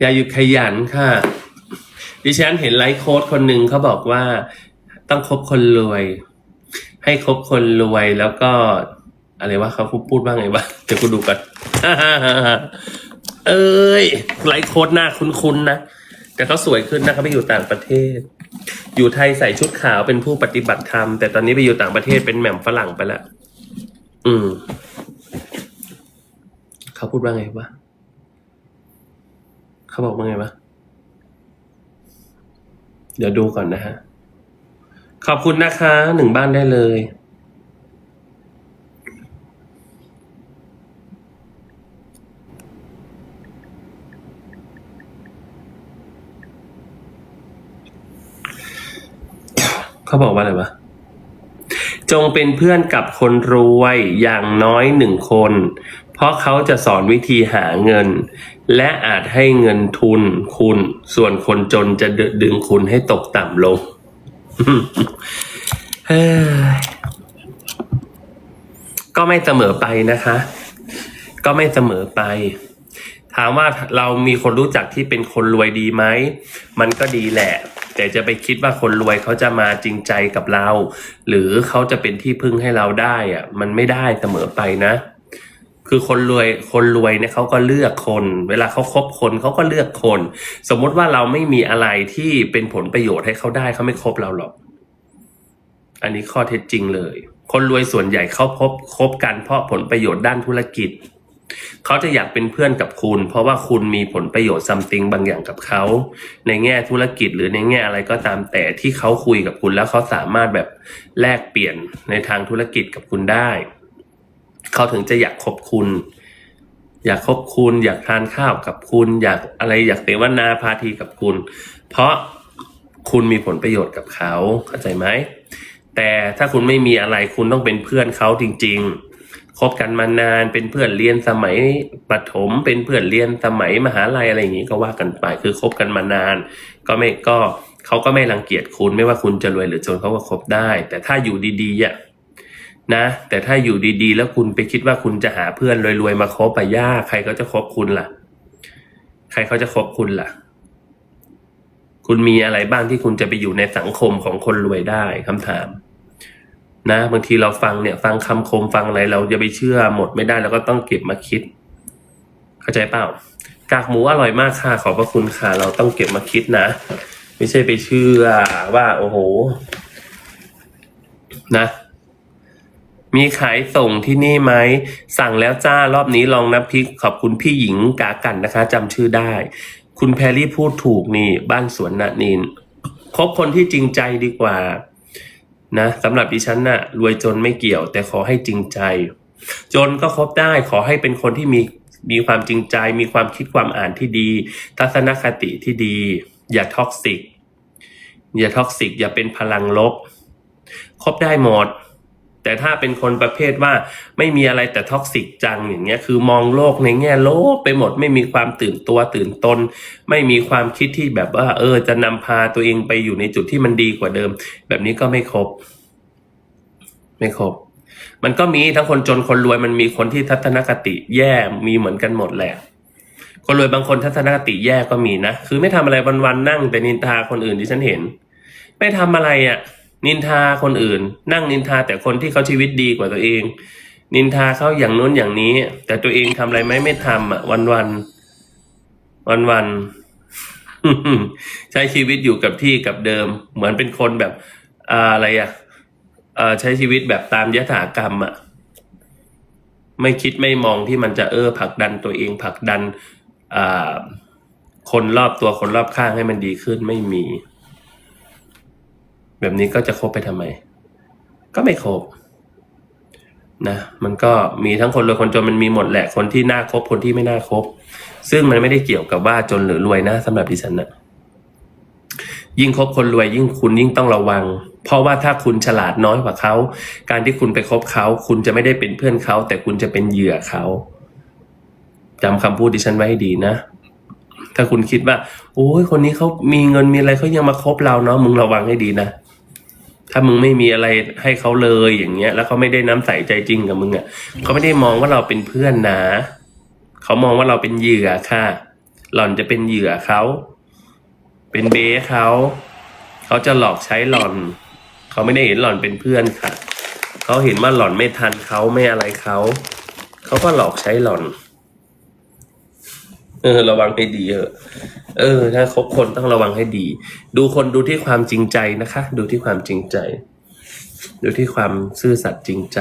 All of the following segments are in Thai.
อย่าหยุดขยันค่ะ ดิฉันเห็นไลฟ์โค้ดคนหนึ่งเขาบอกว่าต้องคบคนรวย ให้คบคนรวยแล้วก็ อะไรวะเขาพูดว่าไงวะเดี๋ยวกูดูก่อนเอ้ยไลฟ์โค้ดหน้าคุ้นๆนะแต่เขาสวยขึ้นนะเขาไปอยู่ต่างประเทศ อยู่ไทยใส่ชุดขาวเป็นผู้ปฏิบัติธรรมแต่ตอนนี้ไปอยู่ต่างประเทศเป็นแหม่มฝรั่งไปแล้วอืม เขาพูดว่าไงวะ เขาบอกว่าไงวะเดี๋ยวดูก่อนนะฮะ ขอบคุณนะคะ หนึ่งบ้านได้เลย เขาบอกว่าอะไรวะ จงเป็นเพื่อนกับคนรวยอย่างน้อยหนึ่งคน เพราะเขาจะสอนวิธีหาเงิน และอาจให้เงินทุนคุณ ส่วนคนจนจะดึงคุณให้ตกต่ำลงก็ไม่เสมอไปนะคะ ก็ไม่เสมอไป ถามว่าเรามีคนรู้จักที่เป็นคนรวยดีไหม มันก็ดีแหละ แต่จะไปคิดว่าคนรวยเขาจะมาจริงใจกับเรา หรือเขาจะเป็นที่พึ่งให้เราได้อะมันไม่ได้เสมอไปนะ คือคนรวยคนรวยเนี่ยเขาก็เลือกคน เวลาเขาคบคนเขาก็เลือกคน สมมติว่าเราไม่มีอะไรที่เป็นผลประโยชน์ให้เขาได้เขาไม่คบเราหรอก อันนี้ข้อเท็จจริงเลย คนรวยส่วนใหญ่เขาพบคบกันเพราะผลประโยชน์ด้านธุรกิจเขาจะอยากเป็นเพื่อนกับคุณ เพราะว่าคุณมีผลประโยชน์ซัมติงบางอย่างกับเขา ในแง่ธุรกิจหรือในแง่อะไรก็ตามแต่ที่เขาคุยกับคุณแล้วเขาสามารถแบบแลกเปลี่ยนในทางธุรกิจกับคุณได้ เขาถึงจะอยากคบคุณ อยากคบคุณ อยากทานข้าวกับคุณ อยากอะไรอยากเสวนาพาทีกับคุณ เพราะคุณมีผลประโยชน์กับเขาเข้าใจไหมแต่ถ้าคุณไม่มีอะไรคุณต้องเป็นเพื่อนเขาจริง ๆคบกันมานานเป็นเพื่อนเรียนสมัยประถม เป็นเพื่อนเรียนสมัยมหาลัยอะไรอย่างนี้ก็ว่ากันไป คือคบกันมานาน ก็ไม่ก็เขาก็ไม่รังเกียจคุณไม่ว่าคุณจะรวยหรือจนเขาก็คบได้ แต่ถ้าอยู่ดีๆอะ นะ แต่ถ้าอยู่ดีๆ แล้วคุณไปคิดว่าคุณจะหาเพื่อนรวยๆมาคบไปยากใครก็จะคบคุณล่ะ ใครเขาจะคบคุณล่ะ คุณมีอะไรบ้างที่คุณจะไปอยู่ในสังคมของคนรวยได้คำถาม นะบางทีเราฟังเนี่ย ฟังคำคมฟังอะไร เราจะไปเชื่อหมดไม่ได้เราก็ต้องเก็บมาคิด เข้าใจเปล่ากากหมูอร่อยมากค่ะขอบพระคุณค่ะ เราต้องเก็บมาคิดนะไม่ใช่ไปเชื่อว่า โอ้โห นะ มีขายส่งที่นี่ไหม สั่งแล้วจ้ารอบนี้ลองน้ำพริก ขอบคุณพี่หญิงกากันนะคะจำชื่อได้ คุณแพรรี่พูดถูกนี่ บ้านสวนนานินคบคนที่จริงใจดีกว่านะสำหรับดิฉันน่ะ รวยจนไม่เกี่ยว แต่ขอให้จริงใจ จนก็คบได้ขอให้เป็นคนที่มีมีความจริงใจ มีความคิดความอ่านที่ดี ทัศนคติที่ดี อย่าท็อกซิก อย่าท็อกซิก อย่าเป็นพลังลบ คบได้หมด แต่ถ้าเป็นคนประเภทว่าไม่มีอะไรแต่ท็อกซิกจังอย่างเงี้ยคือมองโลกในแง่ลบไปหมดไม่มีความตื่นตัวตื่นตน ไม่มีความคิดที่แบบว่า เออ จะนำพาตัวเองไปอยู่ในจุดที่มันดีกว่าเดิม แบบนี้ก็ไม่ครบ ไม่ครบ มันก็มีทั้งคนจนคนรวยมันมีคนที่ทัศนคติแย่มีเหมือนกันหมดแหละคนรวยบางคนทัศนคติแย่ก็มีนะ คือไม่ทำอะไรวันๆนั่งแต่นินทาคนอื่นที่ฉันเห็น ไม่ทำอะไรอะ่ะ นินทาคนอื่น นั่งนินทาแต่คนที่เขาชีวิตดีกว่าตัวเอง นินทาเขาอย่างนู้นอย่างนี้ แต่ตัวเองทำอะไรไหมไม่ทำอะวันๆวันๆใช้ชีวิตอยู่กับที่กับเดิม เหมือนเป็นคนแบบอะไรอะอ่อใช้ชีวิตแบบตามยถากรรมอะไม่คิดไม่มองที่มันจะเออผลักดันตัวเองผลักดันอคนรอบตัวคนรอบข้างให้มันดีขึ้นไม่มี แบบนี้ก็จะคบไปทำไม ก็ไม่คบนะมันก็มีทั้งคนรวยคนจนมันมีหมดแหละคนที่น่าคบคนที่ไม่น่าคบ ซึ่งมันไม่ได้เกี่ยวกับว่าจนหรือรวยนะสำหรับดิฉันนะยิ่งคบคนรวยยิ่งคุณยิ่งต้องระวัง เพราะว่าถ้าคุณฉลาดน้อยกว่าเขา การที่คุณไปคบเขา คุณจะไม่ได้เป็นเพื่อนเขา แต่คุณจะเป็นเหยื่อเขาจำคำพูดดิฉันไว้ให้ดีนะ ถ้าคุณคิดว่า โอ้ยคนนี้เขามีเงินมีอะไรเขายังมาคบเราเนาะมึงระวังให้ดีนะ ถ้ามึงไม่มีอะไรให้เขาเลยอย่างเงี้ย แล้วเขาไม่ได้น้ำใสใจจริงกับมึงอะเขาไม่ได้มองว่าเราเป็นเพื่อนนะเขามองว่าเราเป็นเหยื่อค่ะ หล่อนจะเป็นเหยื่อเขาเป็นเบ้เขาเขาจะหลอกใช้หล่อน เขาไม่ได้เห็นหล่อนเป็นเพื่อนค่ะเขาเห็นว่าหล่อนไม่ทันเขาไม่อะไรเขาเขาก็หลอกใช้หล่อน เออ ระวังให้ดีเออเออ ถ้าคบคนต้องระวังให้ดี ดูคนดูที่ความจริงใจนะคะ ดูที่ความจริงใจ ดูที่ความซื่อสัตย์จริงใจ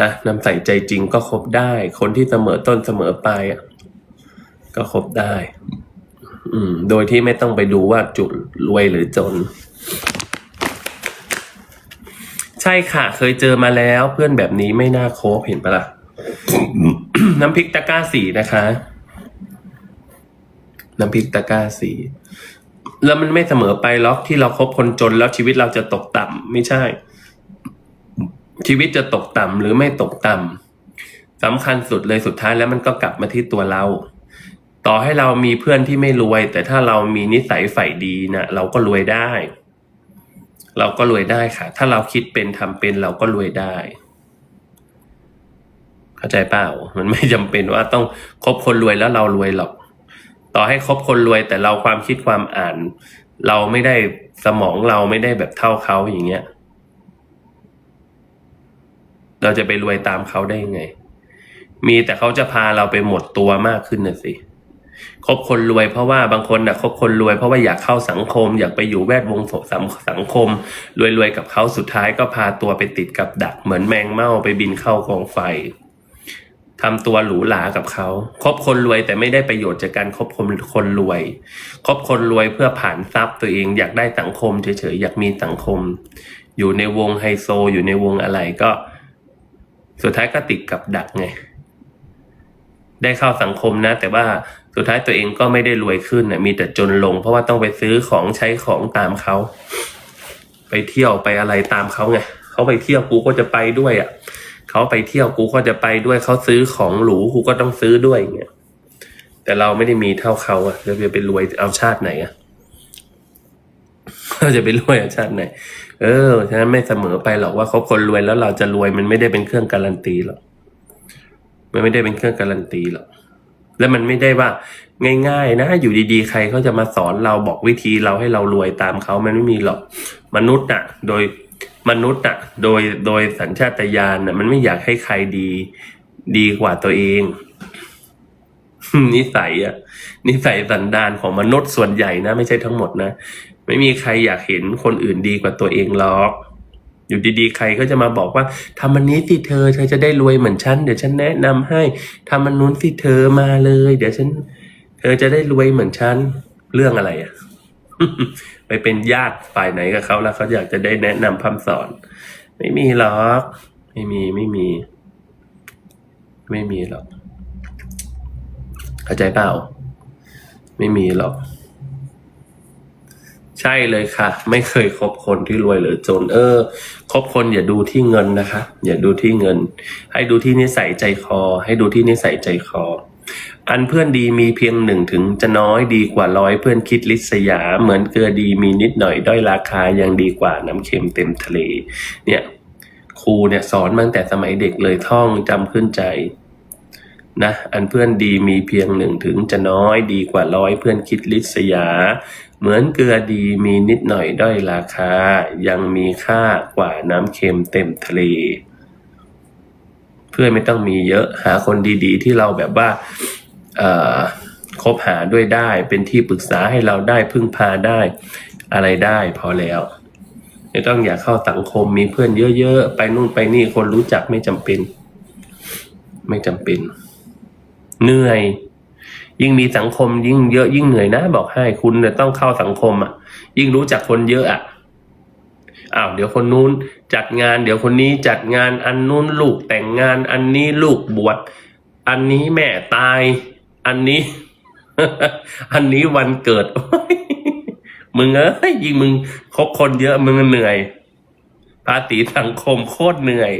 นะนำใส่ใจจริงก็คบได้ คนที่เสมอต้นเสมอปลายอะก็คบได้ อืม โดยที่ไม่ต้องไปดูว่าจุดรวยหรือจน ใช่ค่ะ เคยเจอมาแล้ว เพื่อนแบบนี้ไม่น่าคบเห็นปะล่ะ น้ำพริกตะก้าสีนะคะ น้ำพริกตะก้าสี แล้วมันไม่เสมอไปหรอกที่เราคบคนจนแล้วชีวิตเราจะตกต่ำไม่ใช่ ชีวิตจะตกต่ำหรือไม่ตกต่ำสำคัญสุดเลยสุดท้ายแล้วมันก็กลับมาที่ตัวเรา ต่อให้เรามีเพื่อนที่ไม่รวย แต่ถ้าเรามีนิสัยใฝ่ดีนะเราก็รวยได้ เราก็รวยได้ค่ะ ถ้าเราคิดเป็นทำเป็นเราก็รวยได้ เข้าใจเปล่า มันไม่จำเป็นว่าต้องคบคนรวยแล้วเรารวยหรอก ต่อให้คบคนรวยแต่เราความคิดความอ่าน เราไม่ได้สมองเราไม่ได้แบบเท่าเขาอย่างเงี้ย เราจะไปรวยตามเขาได้ยังไง มีแต่เขาจะพาเราไปหมดตัวมากขึ้นน่ะสิคบคนรวยเพราะว่าบางคนน่ะคบคนรวยเพราะว่าอยากเข้าสังคม อยากไปอยู่แวดวงสังสังคม รวยๆกับเขาสุดท้ายก็พาตัวไปติดกับดักเหมือนแมงเม่าไปบินเข้ากองไฟ ทำตัวหรูหรากับเขาคบคนรวยแต่ไม่ได้ประโยชน์จากการคบคนคนรวยคบคนรวยเพื่อผ่านทรัพย์ตัวเองอยากได้สังคมเฉยๆอยากมีสังคม อยู่ในวงไฮโซ อยู่ในวงอะไรก็ สุดท้ายก็ติดกับดักไงได้เข้าสังคมนะ แต่ว่าสุดท้ายตัวเองก็ไม่ได้รวยขึ้นนะมีแต่จนลง เพราะว่าต้องไปซื้อของใช้ของตามเขา ไปเที่ยวไปอะไรตามเขาไงเขาไปเที่ยวกูก็จะไปด้วยอะ เขาไปเที่ยวกูก็จะไปด้วยเขาซื้อของหรูกูก็ต้องซื้อด้วยอย่างเงี้ยแต่เราไม่ได้มีเท่าเขาอะเราจะไปรวยเอาชาติไหนอะเราจะไปรวยเอาชาติไหน เออฉะนั้นไม่เสมอไปหรอกว่าเขาคนรวยแล้วเราจะรวยมันไม่ได้เป็นเครื่องการันตีหรอกมันไม่ได้เป็นเครื่องการันตีหรอกแล้วมันไม่ได้ว่า ง่าย ๆ นะ อยู่ดีๆ ใครเขาจะมาสอนเราบอกวิธีเราให้เรารวยตามเขามันไม่มีหรอก มนุษย์น่ะโดย มนุษย์น่ะโดยโดยสัญชาตญาณน่ะมันไม่อยากให้ใครดี ดีกว่าตัวเอง นิสัยอะนิสัยสันดานของมนุษย์ส่วนใหญ่นะ ไม่ใช่ทั้งหมดนะ ไม่มีใครอยากเห็นคนอื่นดีกว่าตัวเองหรอก อยู่ดีๆใครก็จะมาบอกว่าทำอันนี้สิเธอ เธอจะได้รวยเหมือนฉันเดี๋ยวฉันแนะนำให้ทำอันนู้นสิเธอมาเลย เดี๋ยวฉัน เธอจะได้รวยเหมือนฉันเรื่องอะไรอะ ไปเป็นญาติฝ่ายไหนกับเขาแล้วเขาอยากจะได้แนะนำพร่ำสอน ไม่มีหรอก ไม่มีไม่มี ไม่มีหรอก เข้าใจเปล่า ไม่มีหรอก ใช่เลยค่ะ ไม่เคยคบคนที่รวยหรือจน เออคบคนอย่าดูที่เงินนะคะ อย่าดูที่เงิน ให้ดูที่นิสัยใจคอ ให้ดูที่นิสัยใจคอ อันเพื่อนดีมีเพียงหนึ่งถึงจะน้อยดีกว่าร้อยเพื่อนคิดลิษยา เหมือนเกลือดีมีนิดหน่อยด้อยราคายังดีกว่าน้ำเค็มเต็มทะเล เนี่ยครูเนี่ยสอนมาตั้งแต่สมัยเด็กเลยท่องจำขึ้นใจนะอันเพื่อนดีมีเพียงหนึ่งถึงจะน้อยดีกว่าร้อยเพื่อนคิดลิษยา เหมือนเกลือดีมีนิดหน่อยด้อยราคา ยังมีค่ากว่าน้ำเค็มเต็มทะเล เพื่อนไม่ต้องมีเยอะหาคนดีๆ ที่เราแบบว่าคบหาด้วยได้ เป็นที่ปรึกษาให้เราได้พึ่งพาได้อะไรได้พอแล้วไม่ต้องอยากเข้าสังคมมีเพื่อนเยอะๆ ไปนู่นไปนี่คนรู้จักไม่จำเป็น ไม่จำเป็น เหนื่อย ยิ่งมีสังคมยิ่งเยอะยิ่งเหนื่อยนะ บอกให้คุณต้องเข้าสังคมอะ ยิ่งรู้จักคนเยอะอะ อ้าวเดี๋ยวคนนู้นจัดงานเดี๋ยวคนนี้จัดงานอันนู้นลูกแต่งงานอันนี้ลูกบวชอันนี้แม่ตาย อันนี้ อันนี้วันเกิด มึงเอ้ยยิงมึงคบคนเยอะมึงเหนื่อย ภาษีสังคมโคตรเหนื่อย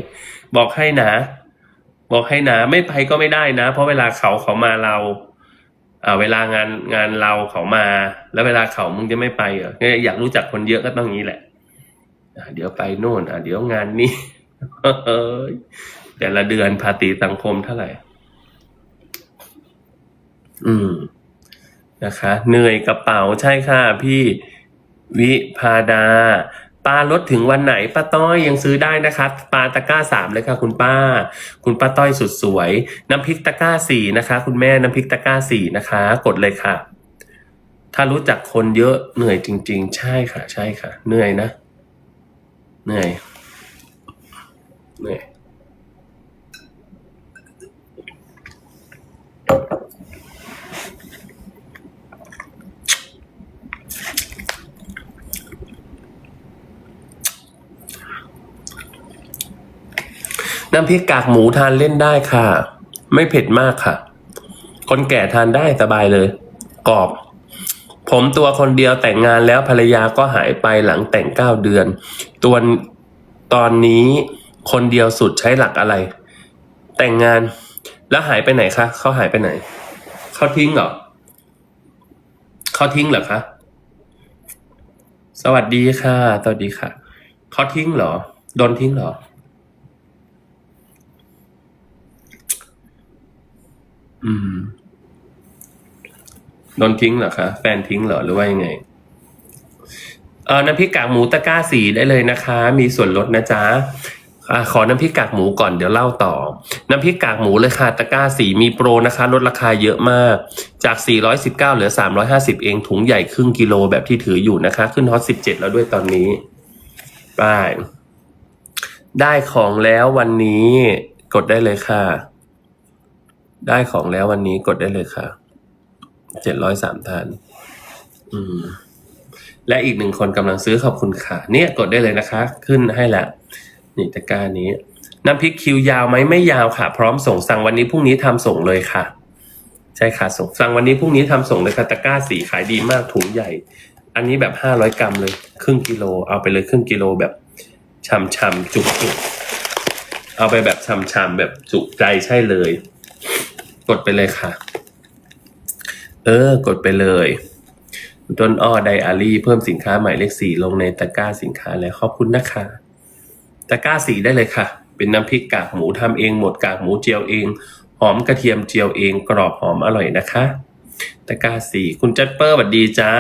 บอกให้นะบอกให้นะไม่ไปก็ไม่ได้นะ เพราะเวลาเขาเขามาเราอ่าเวลางานงานเราเขามา แล้วเวลาเขามึงจะไม่ไปเหรออยากรู้จักคนเยอะก็ต้องงนี้แหละ เดี๋ยวไปโน่นเดี๋ยวงานนี้แต่ละเดือนภาษีสังคมเท่าไหร่ อืม นะคะ เหนื่อยกระเป๋าใช่ค่ะ พี่วิพาดาปลาลดถึงวันไหนป้าต้อยยังซื้อได้นะคะปลาตะก้าสามเลยค่ะ คุณป้า คุณป้าต้อยสุดสวย น้ำพริกตะก้าสี่นะคะ คุณแม่น้ำพริกตะก้าสี่นะคะ กดเลยค่ะ ถ้ารู้จักคนเยอะเหนื่อยจริง ๆ ใช่ค่ะ ใช่ค่ะ เหนื่อยนะ เหนื่อย เหนื่อย น้ำพริกกากหมูทานเล่นได้ค่ะ ไม่เผ็ดมากค่ะ คนแก่ทานได้สบายเลย กรอบ ผมตัวคนเดียวแต่งงานแล้วภรรยาก็หายไปหลังแต่งเก้าเดือน ตัวตอนนี้คนเดียวสุดใช้หลักอะไร แต่งงานแล้วหายไปไหนคะเขาหายไปไหนเขาทิ้งเหรอเขาทิ้งเหรอคะสวัสดีค่ะสวัสดีค่ะเขาทิ้งเหรอโดนทิ้งเหรอ อืม โดนทิ้งเหรอคะแฟนทิ้งเหรอหรือว่ายังไงเออน้ำพริกกากหมูตะกร้าสีได้เลยนะคะ มีส่วนลดนะจ๊ะอขอน้ำพริกกากหมูก่อนเดี๋ยวเล่าต่อ น้ำพริกกากหมูเลยค่ะตะกร้าสีมีโปรนะคะ ลดราคาเยอะมาก จาก 419 เหลือ 350 เองถุงใหญ่ครึ่งกิโลแบบที่ถืออยู่นะคะ ขึ้นฮอต17 แล้วด้วยตอนนี้ไปได้ของแล้ววันนี้ กดได้เลยค่ะ ได้ของแล้ววันนี้กดได้เลยค่ะ เจ็ดร้อยสามท่าน อืม และอีกหนึ่งคนกำลังซื้อขอบคุณค่ะ เนี่ยกดได้เลยนะคะ ขึ้นให้แล้วนี่ตะกร้านี้ น้ำพริกคิวยาวไหมไม่ยาวค่ะ พร้อมส่งสั่งวันนี้พรุ่งนี้ทำส่งเลยค่ะ ใช่ค่ะส่งสั่งวันนี้พรุ่งนี้ทำส่งเลยค่ะตะกร้าสีขายดีมากถุงใหญ่ อันนี้แบบห้าร้อยกรัมเลย ครึ่งกิโล เอาไปเลยครึ่งกิโลแบบช่ำๆจุกๆเอาไปแบบช่ำๆแบบจุใจใช่เลย กดไปเลยค่ะ เออ กดไปเลยต้นอ้อไดอารี่เพิ่มสินค้าหมายเลขสี่ลงในตะกร้าสินค้าแล้วขอบคุณนะคะตะกร้าสีได้เลยค่ะ เป็นน้ำพริกกากหมูทำเองหมดกากหมูเจียวเอง หอมกระเทียมเจียวเองกรอบหอมอร่อยนะคะตะกร้าสีคุณจัดเปอร์สวัสดีจ้า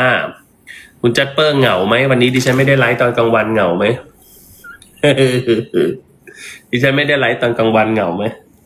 คุณจัดเปอร์เหงาไหมวันนี้ดิฉันไม่ได้ไลฟ์ตอนกลางวันเหงาไหมดิฉันไม่ได้ไลฟ์ตอนกลางวันเหงาไหม